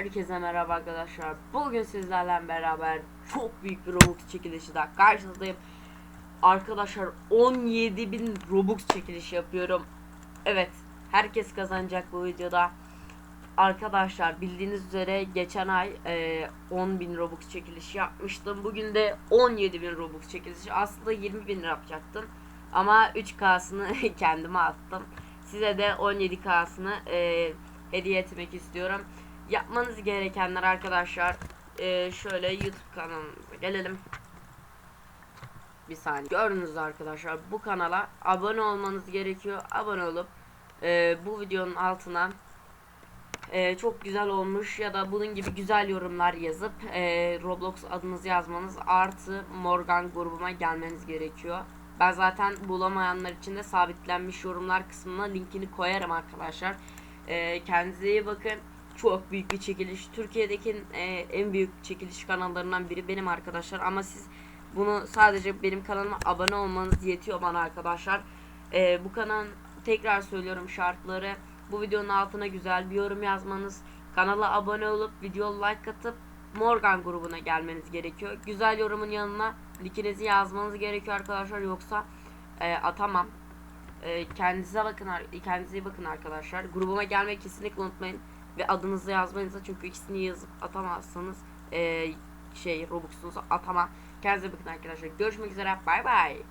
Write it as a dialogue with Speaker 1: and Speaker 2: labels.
Speaker 1: Herkese merhaba arkadaşlar. Bugün sizlerle beraber çok büyük bir Robux çekilişi daha karşınızdayım. Arkadaşlar 17.000 Robux çekilişi yapıyorum. Evet, herkes kazanacak bu videoda. Arkadaşlar bildiğiniz üzere geçen ay e, 10.000 Robux çekilişi yapmıştım. Bugün de 17.000 Robux çekilişi. Aslında 20.000 yapacaktım. Ama 3K'sını kendime attım. Size de 17K'sını e, hediye etmek istiyorum. Yapmanız gerekenler arkadaşlar e, şöyle YouTube kanalımıza gelelim. Bir saniye. Gördünüz arkadaşlar bu kanala abone olmanız gerekiyor. Abone olup e, bu videonun altına e, çok güzel olmuş ya da bunun gibi güzel yorumlar yazıp e, Roblox adınızı yazmanız artı Morgan grubuma gelmeniz gerekiyor. Ben zaten bulamayanlar için de sabitlenmiş yorumlar kısmına linkini koyarım arkadaşlar. E, kendinize iyi bakın. Çok büyük bir çekiliş. Türkiye'deki e, en büyük çekiliş kanallarından biri benim arkadaşlar. Ama siz bunu sadece benim kanalıma abone olmanız yetiyor bana arkadaşlar. E, bu kanalın tekrar söylüyorum şartları. Bu videonun altına güzel bir yorum yazmanız, kanala abone olup video like atıp Morgan grubuna gelmeniz gerekiyor. Güzel yorumun yanına linkinizi yazmanız gerekiyor arkadaşlar yoksa e, atamam. E, kendinize bakın kendinize iyi bakın arkadaşlar. Grubuma gelmeyi kesinlikle unutmayın ve adınızı yazmanıza çünkü ikisini yazıp atamazsanız e, şey Robux'unuzu atamam. Kendinize bakın arkadaşlar. Görüşmek üzere. Bay bay.